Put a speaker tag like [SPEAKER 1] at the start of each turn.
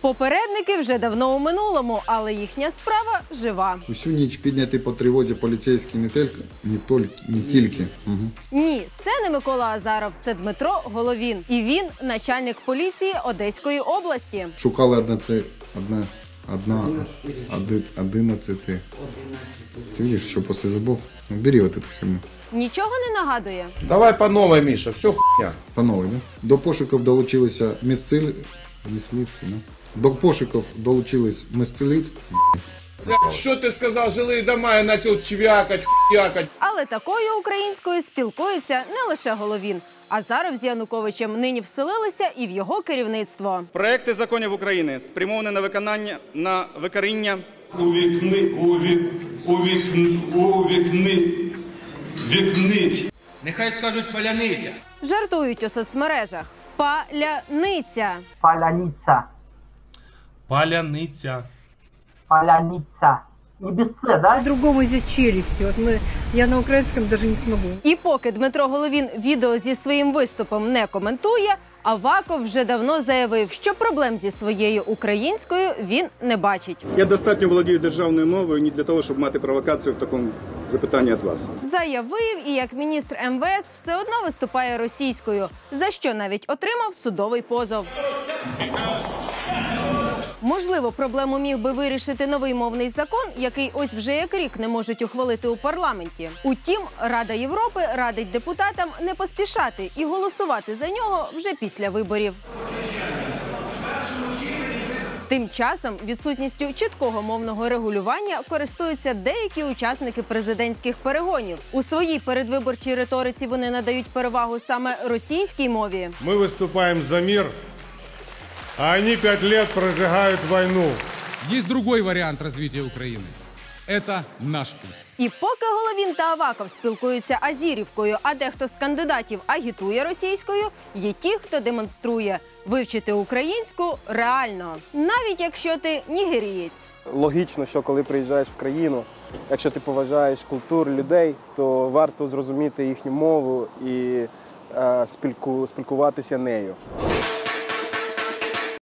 [SPEAKER 1] Попередники вже давно у минулому, але їхня справа жива.
[SPEAKER 2] Усю ніч підняті по тривозі поліцейські не тільки, не тільки, не тільки. Угу.
[SPEAKER 1] Ні, це не Микола Азаров, це Дмитро Головін. І він начальник поліції Одеської області.
[SPEAKER 2] Шукали одна це одна, одна, оди- одинадцяти. Ти бачиш, що після забув? Ну, Бери от эту херню.
[SPEAKER 1] Нічого не нагадує.
[SPEAKER 3] Давай по новой, Миша, все хуйня.
[SPEAKER 2] По новій, да? До пошуків долучилися мисцили... мисливці, да? До пошуків долучились мисцелівці.
[SPEAKER 3] Блядь, Что ты сказал, жилые дома, я начал чвякать, хуякать.
[SPEAKER 1] Але такою українською спілкується не лише Головін. Азаров з Януковичем нині вселилися і в його керівництво.
[SPEAKER 4] Проекти законів України спрямовані на виконання на викоріння
[SPEAKER 5] увікни, увік, увікни, увікни, вікнить.
[SPEAKER 6] Нехай скажуть паляниця.
[SPEAKER 1] Жартують у соцмережах. Паляниця.
[SPEAKER 7] Поляница.
[SPEAKER 8] Паляниця.
[SPEAKER 7] Поляница. Не без С, да?
[SPEAKER 9] Другому здесь челюсти. Вот мы, я на украинском даже не смогу.
[SPEAKER 1] І поки Дмитро Головін відео зі своїм виступом не коментує, Аваков вже давно заявив, що проблем зі своєю українською він не бачить.
[SPEAKER 10] Я достатньо володію державною мовою не для того, щоб мати провокацію в такому запитанні від вас.
[SPEAKER 1] Заявив і як міністр МВС все одно виступає російською, за що навіть отримав судовий позов. Можливо, проблему міг би вирішити новий мовний закон, який ось вже як рік не можуть ухвалити у парламенті. Утім, Рада Європи радить депутатам не поспішати і голосувати за нього вже після виборів. Тим часом відсутністю чіткого мовного регулювання користуються деякі учасники президентських перегонів. У своїй передвиборчій риториці вони надають перевагу саме російській мові.
[SPEAKER 11] Мы выступаем за мир, а они пять лет прожигают войну.
[SPEAKER 6] Есть другой вариант развития Украины. Это наш путь.
[SPEAKER 1] І поки Головін та Аваков спілкуються азірівкою, а дехто з кандидатів агітує російською, є ті, хто демонструє вивчити українську реально, навіть якщо ти нігерієць.
[SPEAKER 12] Логічно, що коли приїжджаєш в країну, якщо ти поважаєш культуру людей, то варто зрозуміти їхню мову і е, спілку, спілкуватися нею.